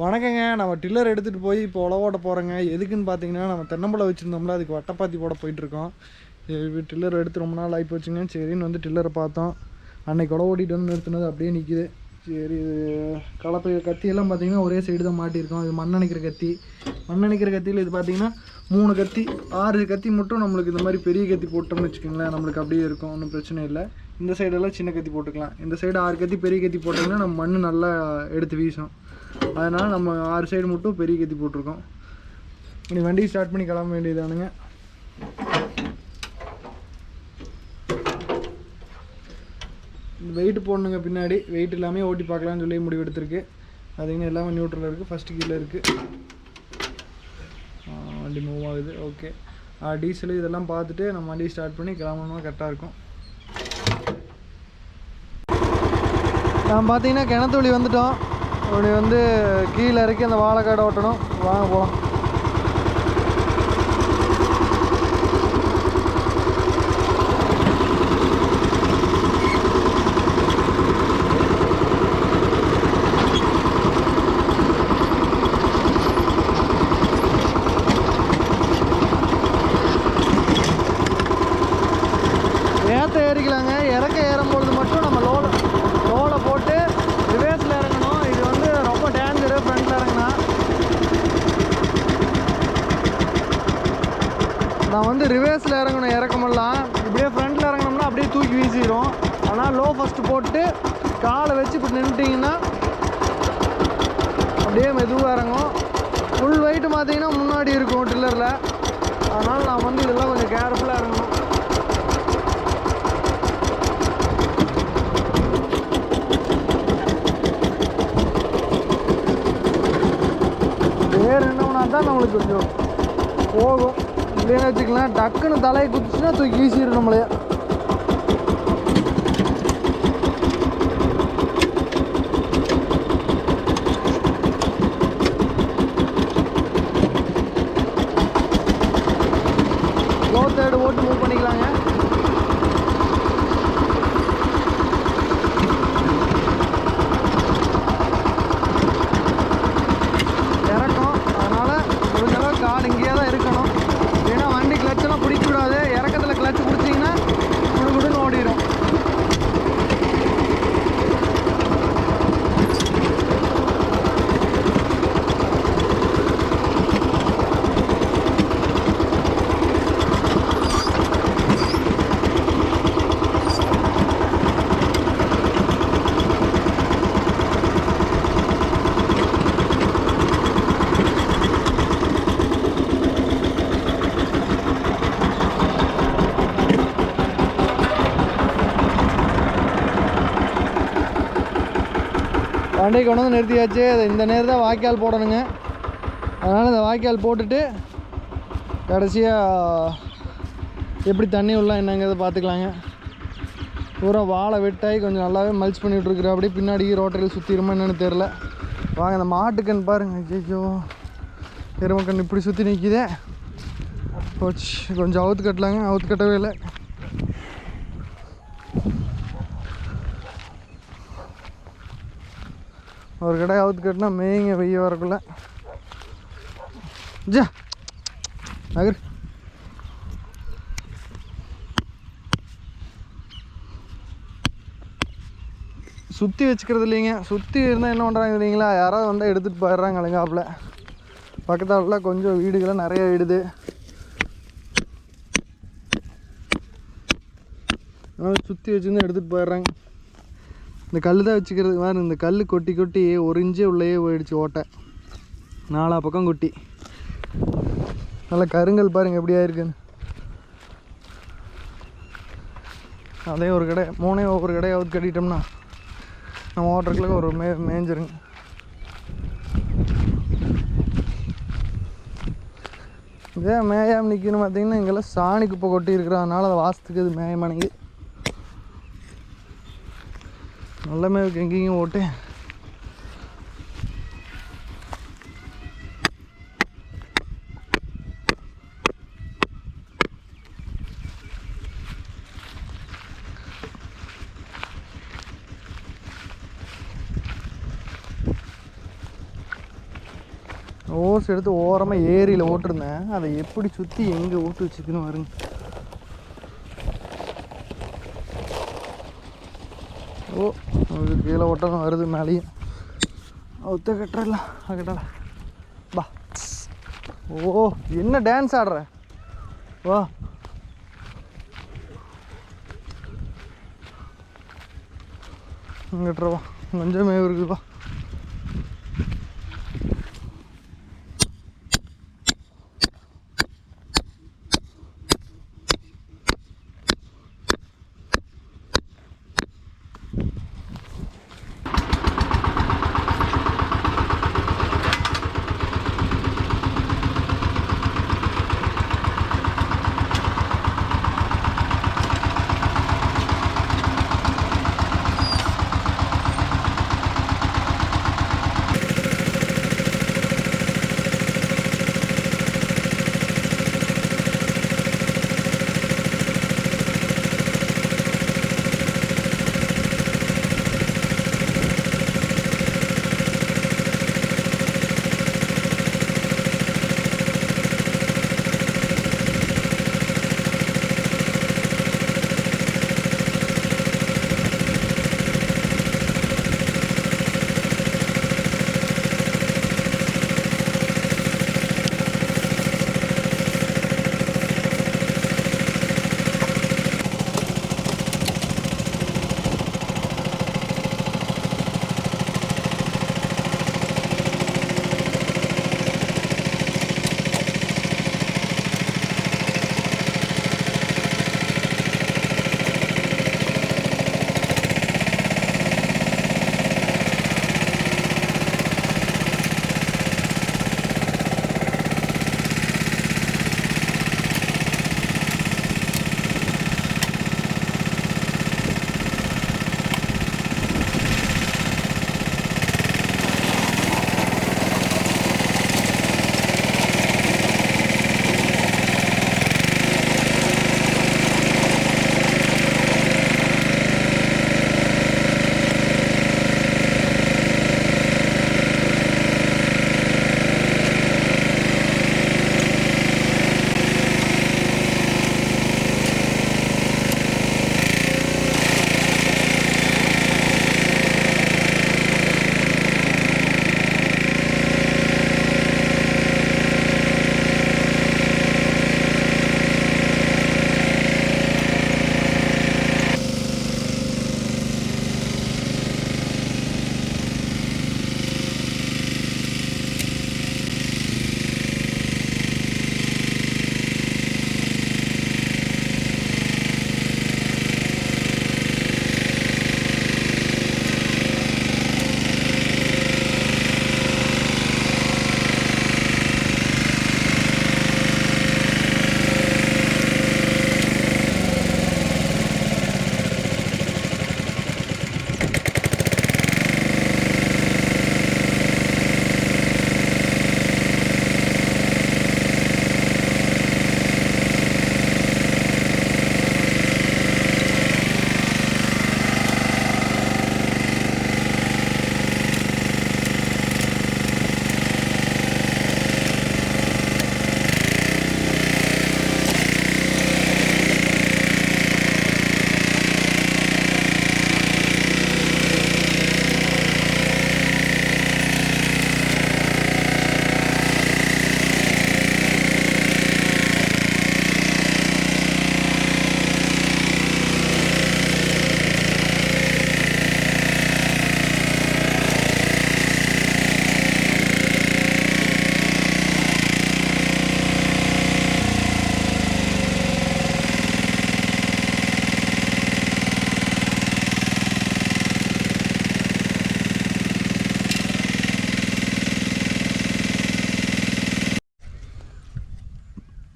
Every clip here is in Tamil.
வணக்கங்க. நம்ம டில்லர் எடுத்துகிட்டு போய் இப்போ உழவோட போகிறோங்க எதுக்குன்னு பார்த்தீங்கன்னா நம்ம தென்னம்பழம் வச்சுருந்தோம்ல அதுக்கு வட்டப்பாத்தி போட போயிட்டுருக்கோம். டில்லர் எடுத்து ரொம்ப நாள் ஆகி போச்சுங்க. சரின்னு வந்து டில்லரை பார்த்தோம். அன்னைக்கு உழவு ஓட்டிட்டு வந்து நிறுத்தினது அப்படியே நிற்கிது சரி இது கலப்பை கத்தியெல்லாம் பார்த்தீங்கன்னா ஒரே சைடு தான் மாட்டியிருக்கோம். இது மண்ணணைக்கிற கத்தி. மண்ணணைக்கிற கத்தியில் இது பார்த்தீங்கன்னா மூணு கத்தி ஆறு கத்தி மட்டும் நம்மளுக்கு இந்த மாதிரி பெரிய கத்தி போட்டோம்னு வச்சுக்கோங்களேன். நம்மளுக்கு அப்படியே இருக்கும். ஒன்றும் பிரச்சனை இல்லை. இந்த சைடெல்லாம் சின்ன கத்தி போட்டுக்கலாம். இந்த சைடு ஆறு கத்தி பெரிய கத்தி போட்டோம்னா நம்ம மண் நல்லா எடுத்து வீசும். அதனால் நம்ம ஆறு சைடு மட்டும் பெரிய கத்தி போட்டிருக்கோம். இனி வண்டி ஸ்டார்ட் பண்ணி கிளம்ப வேண்டியதானுங்க. வெயிட் போடணுங்க பின்னாடி. வெயிட் இல்லாமல் ஓட்டி பார்க்கலாம்னு சொல்லி முடிவு எடுத்திருக்கு. அதுங்க எல்லாமே நியூட்ரலில் இருக்குது ஃபஸ்ட்டு கீழே இருக்குது வண்டி மூவ் ஆகுது. ஓகே டீசல் இதெல்லாம் பார்த்துட்டு நம்ம வண்டி ஸ்டார்ட் பண்ணி கிளம்பணும்னா கரெக்டாக இருக்கும். நான் பார்த்தீங்கன்னா கிணத்து வழி வந்துட்டோம். அப்படி வந்து கீழே இறக்கி அந்த வாழைக்காடை ஓட்டணும். வாங்க போகலாம் ஏற்ற ஏறிக்கலாங்க. இறக்க ஏறும்பொழுது மட்டும் நம்ம லோடு லோல போட்டு ரிவேர்ஸில் இறங்கணும் இது வந்து ரொம்ப டேஞ்சரு ஃப்ரண்ட்டில் இறங்கினா நான் வந்து ரிவேர்ஸில் இறங்கணும் இறக்கமெல்லாம். இப்படியே ஃப்ரண்ட்டில் இறங்கினோம்னா அப்படியே தூக்கி வீசிடும் ஆனால் லோ ஃபஸ்ட்டு போட்டு காலை வச்சு இப்படி நின்றுட்டிங்கன்னா அப்படியே மெதுவாக இறங்கும். ஃபுல் வெயிட் பார்த்தீங்கன்னா முன்னாடி இருக்கும் டில்லரில் அதனால் நான் வந்து இதெல்லாம் கொஞ்சம் கேர்ஃபுல்லாக இறங்கணும். வேறு என்னன்னா தான் நம்மளுக்கு கொஞ்சம் போகும். இல்லைன்னு வச்சுக்கலாம் டக்குன்னு தலையை குத்துச்சுன்னா தூக்கி வீசிடும் நம்மளே. லோ தேர்டு ஓட்டு மூவ் பண்ணிக்கலாங்க. வண்டியை கொண்டு வந்து நிறுத்தியாச்சு. அது இந்த நேரம் தான் வாய்க்கால் போடணுங்க. அதனால் இந்த வாய்க்கால் போட்டுட்டு கடைசியாக எப்படி தண்ணி உள்ள என்னங்கிறத பார்த்துக்கலாங்க. பூரா வாழை வெட்டாகி கொஞ்சம் நல்லாவே மல்ச் பண்ணிகிட்ருக்குற அப்படியே பின்னாடி ரோட்டரியில் சுற்றிடுமா என்னென்னு தெரில வாங்க இந்த மாட்டுக்கண் பாருங்க. ஐயோ எருமக்கண் இப்படி சுற்றி நிற்கிதே போச்சு. கொஞ்சம் அவுத்து கட்டலாங்க. அவுத்து கட்டவே இல்லை. ஒரு கடை அவுத்து கட்டினா மேய்ங்க வெய்ய வரக்குள்ள. ஜா நகர். சுற்றி வச்சுக்கிறது இல்லைங்க. சுற்றி இருந்தால் என்ன பண்ணுறாங்க இல்லைங்களா யாராவது வந்தால் எடுத்துகிட்டு போயிடுறாங்க அலங்காப்பில் பக்கத்தாவில் கொஞ்சம் வீடுகள்லாம் நிறைய வீடுது. அதனால் சுற்றி வச்சுருந்து எடுத்துகிட்டு போயிடுறாங்க. இந்த கல் தான் வச்சுக்கிறது. மாதிரி இந்த கல் கொட்டி கொட்டி ஒரு உள்ளேயே போயிடுச்சு ஓட்டை. நாலா பக்கம் கொட்டி. நல்லா கருங்கல் பாருங்க எப்படியா இருக்குன்னு அதே ஒரு கடை மூணே ஒவ்வொரு கடையாவது கட்டிட்டோம்னா நம்ம ஓட்டுறதுக்குள்ள ஒரு மே மேய்ஞ்சிருங்க இதே மேயாமல் நிற்கணும் பார்த்தீங்கன்னா இங்கெல்லாம் சாணி குப்பை கொட்டி இருக்கிறதுனால அதை வாசத்துக்கு இது மேய மணிக்கு நல்ல எங்கேயும் ஓட்டு ஓஸ் எடுத்து ஓரமாக ஏரியில் ஓட்டிருந்தேன் அதை எப்படி சுற்றி எங்கே ஓட்டு வச்சுக்கணும் வருங்க ஓ அது கீழே வருது மேலேயும். ஒத்த கட்டுறலாம் கட்டல பா ஓ என்ன டான்ஸ் ஆடுற? வா. கட்டுறவா. கொஞ்சமே இருக்குதுப்பா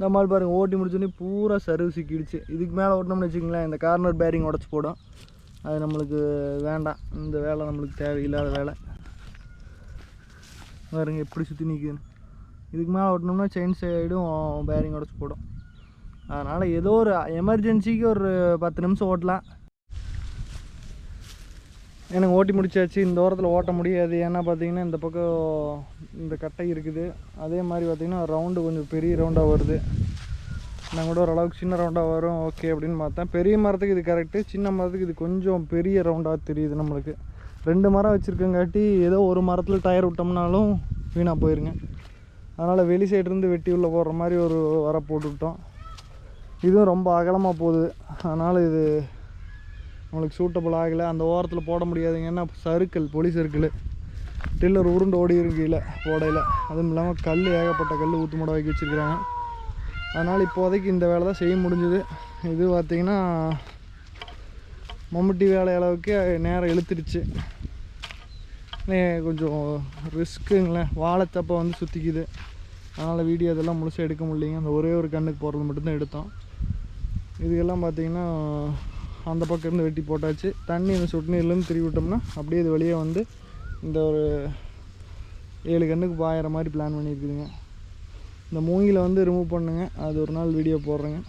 இந்த மாதிரி ஓட்டி முடிச்சோடனே பூரா சர்வீஸ் சிக்கிடுச்சு. இதுக்கு மேலே ஓட்டினோம்னு வச்சுக்கோங்களேன் இந்த கார்னர் பேரிங் உடச்சி போடும். அது நம்மளுக்கு வேண்டாம். இந்த வேலை நம்மளுக்கு தேவையில்லாத வேலை. பாருங்க எப்படி சுற்றி நிற்குதுன்னு இதுக்கு மேலே ஓட்டினோம்னா செயின் சைடும் பேரிங் உடச்சி போடும். அதனால் ஏதோ ஒரு எமர்ஜென்சிக்கு ஒரு பத்து நிமிஷம் ஓட்டலாம். எனக்கு ஓட்டி முடிச்சாச்சு இந்த ஓரத்தில் ஓட்ட முடியாது. ஏன்னா பார்த்தீங்கன்னா இந்த பக்கம் இந்த கட்டை இருக்குது. அதே மாதிரி பார்த்திங்கன்னா ரவுண்டு கொஞ்சம் பெரிய ரவுண்டாக வருது. நான் கூட ஓரளவுக்கு சின்ன ரவுண்டாக வரும் ஓகே அப்படின்னு பார்த்தேன். பெரிய மரத்துக்கு இது கரெக்டு சின்ன மரத்துக்கு இது கொஞ்சம் பெரிய ரவுண்டாக தெரியுது நம்மளுக்கு. ரெண்டு மரம் வச்சுருக்கங்காட்டி ஏதோ ஒரு மரத்தில் டயர் விட்டோம்னாலும் வீணாக போயிருங்க. அதனால் வெளி சைட்லேருந்து வெட்டி உள்ளே போடுற மாதிரி ஒரு வர போட்டுவிட்டோம். இதுவும் ரொம்ப அகலமாக போகுது. அதனால் இது நம்மளுக்கு சூட்டபிள் ஆகலை. அந்த ஓரத்தில் போட முடியாதுங்க. ஏன்னா சறுக்கல் பொலி சறுக்கல். டில்லர் உருண்டு ஓடி இருக்கையில் போடையில். அதுவும் இல்லாமல் கல் ஏகப்பட்ட கல் ஊத்து மூட வாக்கி வச்சுருக்கிறாங்க. அதனால் இப்போதைக்கு இந்த வேலை தான் செய்ய முடிஞ்சுது. இது பார்த்திங்கன்னா மம்முட்டி வேலை அளவுக்கு நேரம் இழுத்துடுச்சு. கொஞ்சம் ரிஸ்க்குங்களேன். வாழைத்தப்பை வந்து சுற்றிக்குது அதனால் வீடியோ இதெல்லாம் முழுசாக எடுக்க முடியலைங்க. அந்த ஒரே ஒரு கண்ணுக்கு போகிறது மட்டும்தான் எடுத்தோம். இதுக்கெல்லாம் பார்த்திங்கன்னா அந்த பக்கம் இருந்து வெட்டி போட்டாச்சு. தண்ணி இந்த சொட்டு நீர்லேருந்து திருவி விட்டோம்னா அப்படியே இது வெளியே வந்து இந்த ஒரு ஏழு கண்ணுக்கு பாயிற மாதிரி பிளான் பண்ணியிருக்குதுங்க. இந்த மூங்கில் வந்து ரிமூவ் பண்ணுங்க. அது ஒரு நாள் வீடியோ போடுறேங்க.